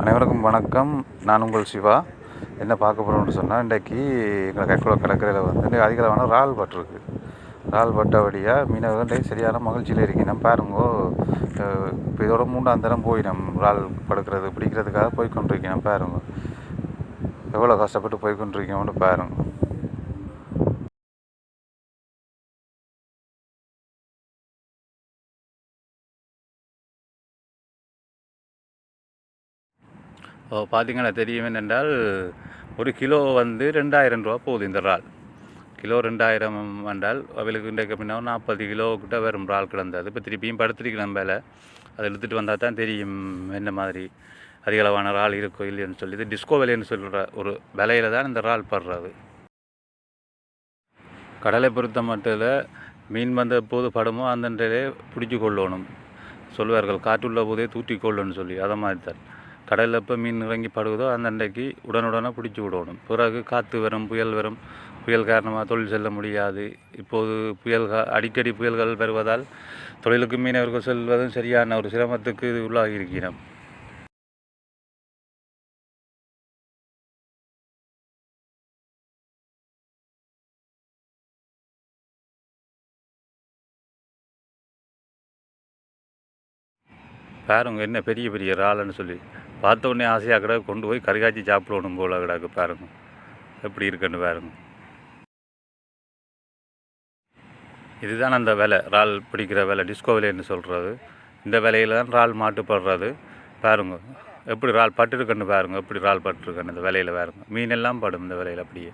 அனைவருக்கும் வணக்கம். நான் உங்கள் சிவா. என்ன பார்க்க போகிறோம்னு சொன்னால் இன்றைக்கி எங்கள் கைக்குள்ள கடற்கரையில் வந்து இன்றைக்கி அதிகளவான இறால் பட்டிருக்கு இறால் பட்டபடியாக மீனவர்கள் சரியான மகிழ்ச்சியில் இருக்கணும் பாருங்கோ இப்போ இதோட மூன்றாம் தரம் போய் நம்ம இறால் படுக்கிறது பிடிக்கிறதுக்காக போய் கொண்டிருக்கணும் பாருங்க. எவ்வளோ கஷ்டப்பட்டு போய் கொண்டிருக்கோம்னு பாருங்க. பார்த்தீங்கன்னா தெரியும் என்னென்றால் ஒரு கிலோ வந்து ரெண்டாயிரம் ரூபா போகுது இந்த இறால். கிலோ ரெண்டாயிரம் என்றால் அவளுக்கு இன்றைக்கு பின்னா நாற்பது கிலோ கிட்ட வரும் இறால் கிடந்தது இப்போ திருப்பியும் படுத்துருக்கலாம் மேலே அதை எடுத்துகிட்டு வந்தால் தான் தெரியும் என்ன மாதிரி அதிகளவான இறால் இருக்கோ இல்லைன்னு சொல்லி. இது டிஸ்கோ விலைன்னு சொல்கிற ஒரு விலையில தான் இந்த இறால் படுறது கடலை பொறுத்த மட்டும் மீன் வந்த போது படமோ அந்தண்டே பிடிச்சி கொள்ளணும். சொல்வார்கள் காற்றுள்ள போதே தூட்டி கொள்ளணும்னு சொல்லி. அதை மாதிரி தான். கடலில் எப்போ மீன் இறங்கி படுகுதோ அந்த அன்றைக்கு உடனுடனே பிடிச்சி விடணும். பிறகு காற்று வரும் புயல் வரும். புயல் காரணமாக தொழில் செல்ல முடியாது. இப்போது புயல் அடிக்கடி புயல்கள் வருவதால் தொழிலுக்கு மீனவர்கள் செல்வதும் சரியான ஒரு சிரமத்துக்கு உள்ளாகி இருக்கிறோம். பாருங்க என்ன பெரிய பெரிய இறால்னு சொல்லி. பார்த்த உடனே ஆசையாக கிடக்கு கொண்டு போய் கறிகாய்ச்சி சாப்பிடணும் போல கிடக்கு பாருங்க. எப்படி இருக்குன்னு பாருங்க. இதுதான் அந்த விலை. இறால் பிடிக்கிற விலை. டிஸ்கோ விலைன்னு சொல்கிறது இந்த விலையில தான் இறால் மாட்டுப்படுறது பாருங்க. எப்படி இறால் பட்டுருக்குன்னு பாருங்க. எப்படி இறால் பட்டுருக்குன்னு இந்த விலையில் பாருங்க. மீன் எல்லாம் படும் இந்த விலையில் அப்படியே.